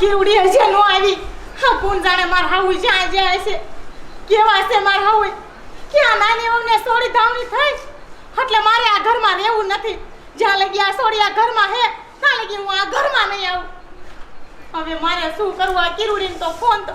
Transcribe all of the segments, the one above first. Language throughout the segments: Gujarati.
કેવડી હશે નો આવી? હા, કોણ જાણે માર હાઉ જ્યાં જ્યાં હશે? કેવા છે માર હાઉ કે આ નાની ઓને સોડી ધાવણી થઈ? એટલે મારે આ ઘરમાં રહેવું નથી. જ્યાં લગી આ સોડી આ ઘરમાં હે, ત્યાં લગી હું આ ઘરમાં નહીં આવું. હવે મારે શું કરવું? આ કિરુડીને તો ફોન તો.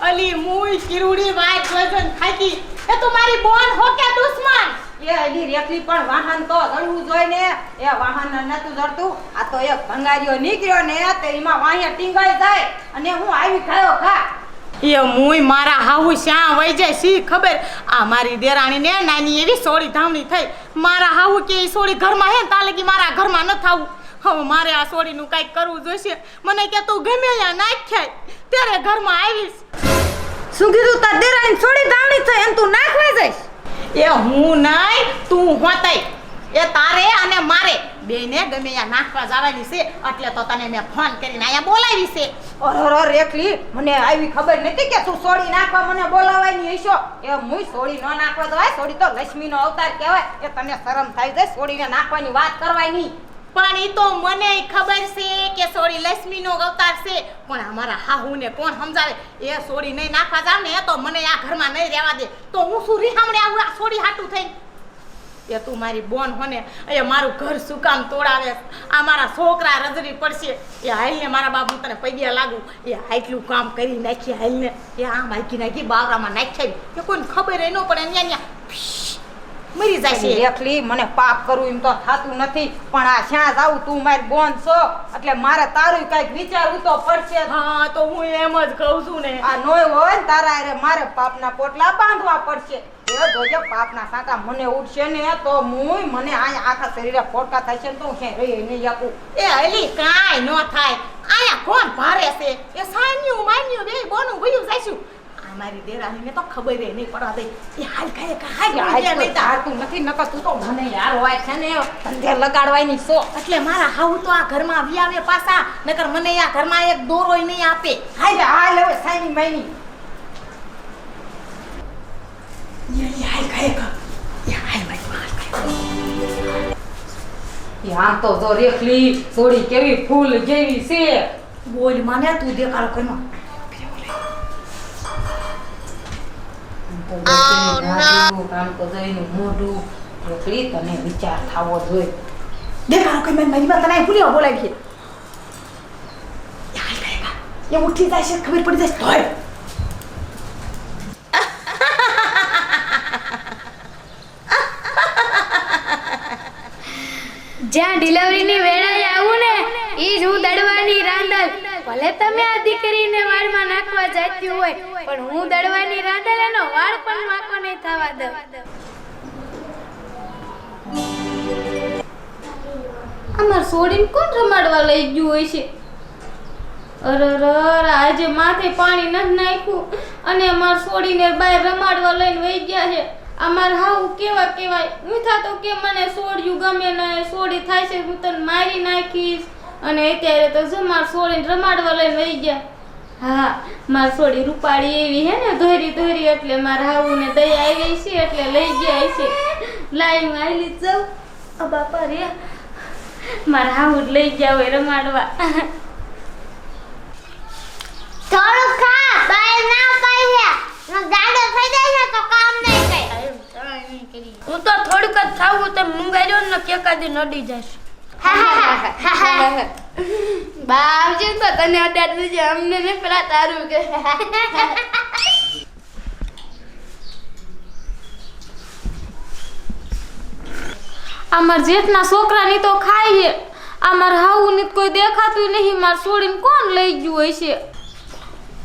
અલી, મુઈ, કિરુડી વાત વજન થાકી. એ તો મારી બોન હો કે દુશ્મન. એ એની રેખલી પણ વાહન તો જડવું જોઈએ ને. એ વાહન નતું જડતું. આ તો એક ભંગારીઓ નીકળ્યો ને તો એમાં વાહિયા ટીંગાઈ જાય અને હું આવી ખાયો ખા એ મુય મારા હાહુ શ્યાં વઈ જાય સી ખબર? આ મારી દેરાણી ને નાની એવી સોડી ધામણી થઈ. મારા હાહુ કે એ સોડી ઘરમાં હે તાલે કે મારા ઘરમાં ન થાવું. હવે મારે આ સોળીનું કાંઈક કરવું જોઈશે. મને કે તું ગમે ત્યાં નાખ્યાય. ત્યારે ઘરમાં આવીશ. શું કીધું? તાર દેરાણી છોડી ધામણી થઈ એમ તું નાખવા જઈશ? એ હું નહીં, તું હોતઈ એ તારે અને મારે. બેને ગમે અહીંયા નાખવા જવાની છે, એટલે તો તને મેં ફોન કરીને અહીંયા બોલાવી છે. અરર રેખલી મને આવી ખબર નથી કે તું સોડી નાખવા મને બોલાવાની હશો? એ હું સોડી ન નાખવા દવાય સોડી તો લક્ષ્મીનો અવતાર કહેવાય. એ તને શરમ થાય છે? સોડીને નાખવાની વાત કરવાય નહીં પણ એ તો મને ખબર છે કે સોડી લક્ષ્મીનો અવતાર છે. પણ અમારા હાહુને કોણ સમજાવે? એ સોડી નહીં નાખવા જાવ ને, તો મને આ ઘરમાં નહીં રહેવા દે. તો હું શું રીહામણે આવું આ સોડી હાટું થઈ? એ તું મારી બોન હોને એ મારું ઘર શું કામ તોડાવે? આ મારા છોકરા રજરી પડશે. એ હાલને મારા બાપુ તને પૈડિયા લાગુ. એ આટલું કામ કરી નાખી હાલને. એ આ માયકી નાખી બાવરામાં નાખી કે કોઈને ખબર ન પડે અહીંયા. મરી જશે. એકલી મને પાપ કરવું એમ તો થાતું નથી. પણ આ શ્યાં જાઉં તું મારી બોન છો. એટલે મારે તારું કંઈક વિચારવું તો પડશે. હા તો હું એમ જ કહું છું ને. આ નોય હોય ને તારા અરે મારે પાપના પોટલા બાંધવા પડશે. એ જોજે પાપના સાંટા મને ઉઠશે ને તો હું મને આ આખા શરીરે ફોટકા થશે ને તો હું રહી નહીં આપું એ હલી કાંઈ ન થાય. આયા કોણ ભારે છે? એ સાન્યું માન્યું બે બોનું ભયું જાઈશું આ મારી દેરાણીને તો ખબર નહીં પડવા દે. એ હાલ ખાય કે હાલ આજ નહીં તા નથી નકર તું તો મને યાર હોય છે ને ધંધે લગાડવાની સો એટલે મારા હાઉ તો આ ઘરમાં આવી આવે પાછા નકર મને આ ઘરમાં એક દોરોય નહીં આપે. હાલ હાલ હવે સાઈની માઈની હાલ ખાય કા. તો જો રેખલી કેવી ફૂલ જેવી છે. બોલ મને તું દેખાડો કોઈમાં મોઢું રેખલી તને વિચાર થાવો જોઈએ. દેખાડો કોઈમાં મારી વાત તને ભૂલ્યો બોલાવી એ હાલ ખાય કા એ ઉઠી જાય છે ખબર પડી જાય છે જ્યાં ડિલિવરીની વેળાએ આવું ને એ જ હું દડવાની રાંદલ ભલે તમે આ દીકરીને વાળમાં નાખવા જાતી હોય પણ હું દડવાની રાંધેલાનો વાળ પણ માકો નહીં થવા દઉં. અમાર સોડીને કોણ રમાડવા લઈ ગયું હોય છે? અરર આજે માથે પાણી નથી નાખ્યું અને અમાર સોડીને બહાર રમાડવા લઈને વહી ગયા છે. અમાર હાવ કેવા કેવાય હું થાતો કે મને સોડ્યું ગમે ને સોડી થાય છે, હું તને મારી નાખીશ. અને અત્યારે તો જમાર સોડીને રમાડવા લઈને વહી ગયા. હા માર થોડી રૂપાળી એવી હે ને ધોરી ધોરી એટલે માર હાવું ને દયા આવી છે એટલે લઈ ગયા છે. લાઈ આવી જાઉં આ બાપા રે મારા હાવું લઈ ગયા હોય રમાડવા. થોડું ખા બહાર ના પાયા ન ગાડો થઈ જાય ને તો કામ નહીં કરે હું તો થોડુંક જ ખાવું તો મુંગાઈ ને કેકાદી નડી જશે બા આવજે તો તને અડાડ દેજે અમને ને પેલા તારું કે. અમાર જેઠના છોકરાની તો ખાય છે. અમાર હાઉની તો કોઈ દેખાતું નહીં માર છોડીને કોણ લઈ ગયું હોય છે?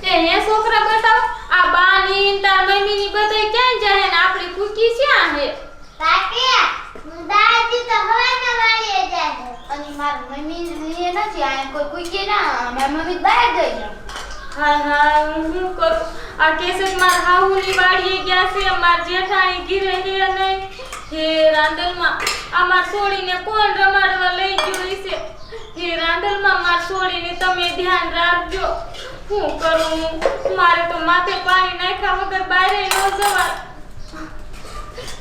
તે હે છોકરા બતાવ આ બાની ને તાર મમ્મીની બધાય ક્યાં જાય ને આપણી કુકી ક્યાં હે કાકી દાદી તો હવાના વાળીએ જાય અને માર મમ્મી એ નથી આ કોઈ કોઈ ના, મારી મમ્મી બહાર ગઈ. હાય હાય હું શું કરું? આ કેસેટ માર હાહુની વાડીએ ગયા છે માર જેઠાણી ઘીરે હે અને હે રાંદલમાં આ માર છોડીને કોણ રમાડવા લઈ ગયું છે હે રાંદલમાં માર છોડીને તમે ધ્યાન રાખજો. શું કરું? મારે તો માથે પાણી નાખ્યા વગર બહાર ન જવા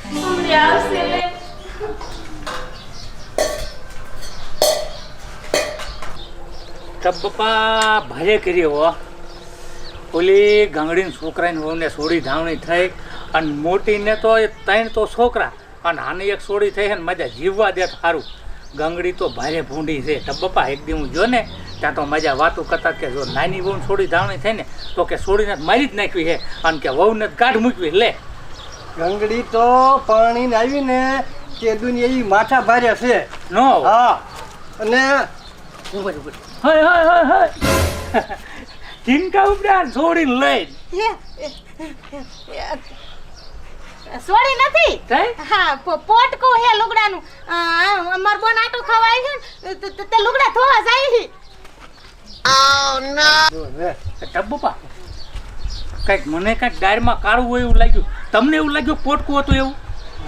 હમણાં આવશે લે ભારે કરી હો. ઓલી ગાંગડીને છોકરાની વહુને સોડી ધાવણી થઈ અને મોટીને તો એ ત્રણ તો છોકરા અને આને એક સોડી થઈ છે ને મજા જીવવા દે સારું ગાંગડી તો ભારે ભૂંડી છે. ટપ્પા એક દી હું જો ને ત્યાં તો મજા વાતો કરતા કે જો નાની વહુને સોડી ધાવણી થઈ ને તો કે સોડીને મારી જ નાખવી છે અને કે વહુને ગાઢ મૂકવી લે. ગંગડી તો પાણી આવી ને તે દુનિયા એવી માથા ભાર્યા છે. નો. હા. અને ઉપર ઉપર હાય હાય હાય હાય. ઉપડ્યા છોડીને લઈ. સોરી નથી? હા પોટકો હે લુગડાનું. અમાર બોન આટું ખવાય છે ને, તે- લુગડા ધોવા જાય છે જો લે. ટબ્બુપા કંઈક મને કંઈક ડાયરમાં કાળું હોય એવું લાગ્યું. તમને એવું લાગ્યું પોટકું હતું એવું?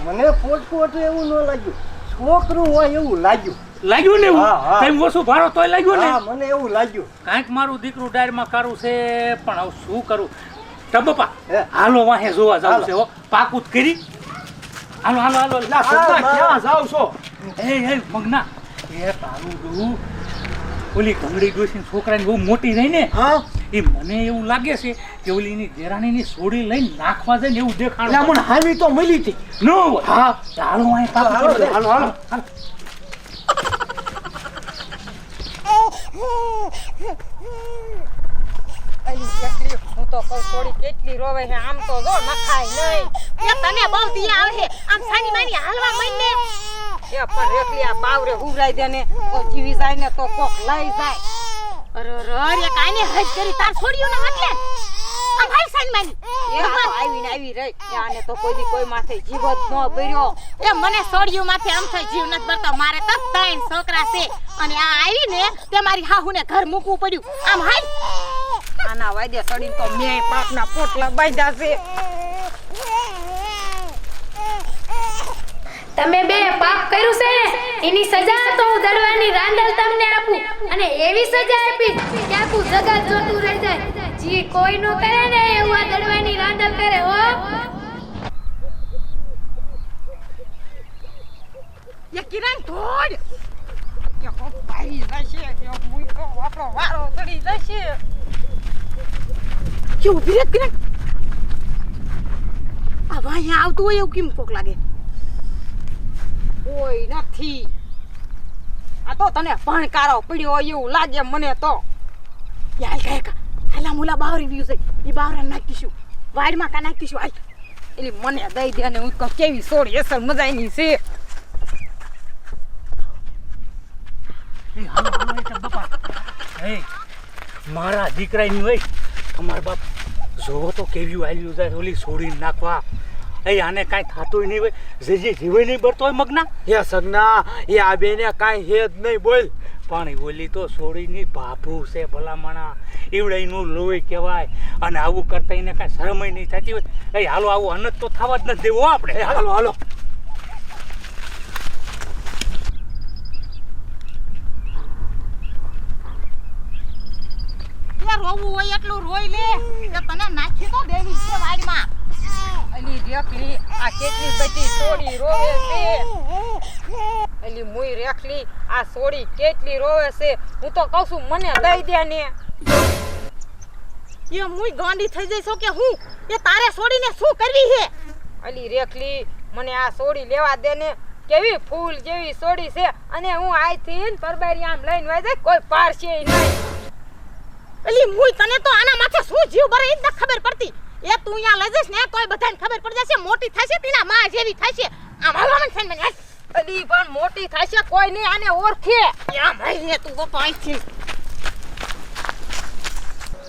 મને પોટકું હતું એવું ન લાગ્યું. છોકરું હોય એવું લાગ્યું. લાગ્યું ને એવું. ઓછું ભાડો તોય લાગ્યું ને? મને એવું લાગ્યું. કાંઈક મારું દીકરું ડાયરમાં કરું છે પણ હવે શું કરું? ટબ્બુપા હાલો વાહે જોવા જાવ છે હો. પાકું કરી. હાલો હાલો હાલો. લા, ક્યાં જાવ છો? એ એ મગના. એ તારું ડૂ ઓલી ઘંગડી ડોસી છોકરાની બહુ મોટી રહી ને હા? એ મને એવું લાગે છે કે ઓલી એની દેરાણીની સોડી લઈને નાખવા જાય ને એવું દેખાણ મને હાવી તો મળી હતી. નો હા. ચાલો અહીં હાલો, હાલો, હાલો. અલી એકલી હું તો કહું થોડી કેટલી રોવે છે આમ તો જો નખાય નહીં. એ તને બહુ દિયા આવે આમ સાની માની હાલવા એ પણ આ બાવરે હુરાઈ દે ને તો જીવી જાય ને તો કોક લઈ જાય. અરે અરે એ કાઈને હજ કરી તાર છોડ્યું ને એટલે આમ હાલ એ આ તો આવીને આવી રહી. આને તો કોઈ દી કોઈ માથે જીવ જ ન બર્યો એ મને સોડિયું માથે આમ થઈ જીવ નથી ભરતો. મારે તો ત્રણ છોકરા છે. અને આ આવી ને તે મારી હાહુને ઘર મૂકવું પડ્યું. આમ હાલ. આના વાયદે સડીને તો મેં પાપના પોટલા બાંધ્યા છે. તમે બે પાપ કર્યું છે ને એની સજા તો હું દડવાની રાંડલ તમને આપું. અને એવી સજા આપી કે આખું જગત જોતું રહી જાય. જી કોઈ નો કરે ને એવું આ દડવાની રાંડલ કરે હો. યે કિરણ થોડ કે કો ભાઈ જશે કે મુઈકો આપણો વારો ચડી જશે. કે ઊભી રે કિરણ. આ ભાઈ આવતું હોય એવું કેમ કોક લાગે? કોઈ નથી. આ તો તને ભણકારો પડ્યો એવું લાગે મને તો. યાર કહે હાલા મુલા બાવરી વ્યુ છે ઈ બાવરા નાખીશું વાડમાં કા નાખીશું હાલ એટલે મને દઈ દે ને હું કહું કેવી સોડી અસર મજાની છે એ એ મારા દીકરાની હોય તમારા બાપ જોવો તો કેવી આલ્યું જાય ઓલી છોડી નાખવા એ આને કાંઈ થતું નહીં હોય જે જે જીવે નહીં બરતો હોય મગના હે સગના એ આ બેને કાંઈ હે જ નહીં બોલ પણ ઓલી તો સોડીની ભાભું છે ભલામણા. ઈવડાઈનું લોહી કહેવાય. અને આવું કરતા એને કાંઈ શરમય નહીં થતી હોય. એ હાલો આવું અનજ તો થવા જ નથી દેવો હો આપણે. હાલો હાલો. રોવું હોય એટલું રોઈ લે કે તને નાખી તો દેવી છે વાડીમાં. અલી રેખલી આ કેટલી બધી સોડી રોવે છે. અલી મુઈ રેખલી આ સોડી કેટલી રોવે છે? હું તો કહું છું મને દઈ દે ને. એ મુઈ ગાંડી થઈ જઈશો કે હું? એ તારે છોડીને શું કરવી છે? અલી રેખલી મને આ સોડી લેવા દે ને. કેવી ફૂલ જેવી સોડી છે અને હું આઈથી પરબારી આમ લઈને વઈ જાય કોઈ પારશે નહીં. અલી મુઈ તને તો આના માથે શું જીવ ભરે એ જ ખબર પડતી. એ તું અહીંયા લઈ જઈશ ને તોય બધાને ખબર પડી જશે મોટી થશે તેના માં જેવી થશે. આમ હાલવા છે મને અલી પણ મોટી થશે કોઈ નહીં આને ઓળખે. તું બાપા અહીંથી.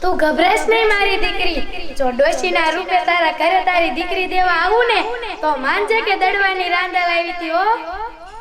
તું ગભરાશ નહીં મારી દીકરી. જો ડોશીના રૂપે તારા ઘરે તારી દીકરી દેવા આવું ને તો માનજે કે દડવાની રાંડલ લાવી હતી હો.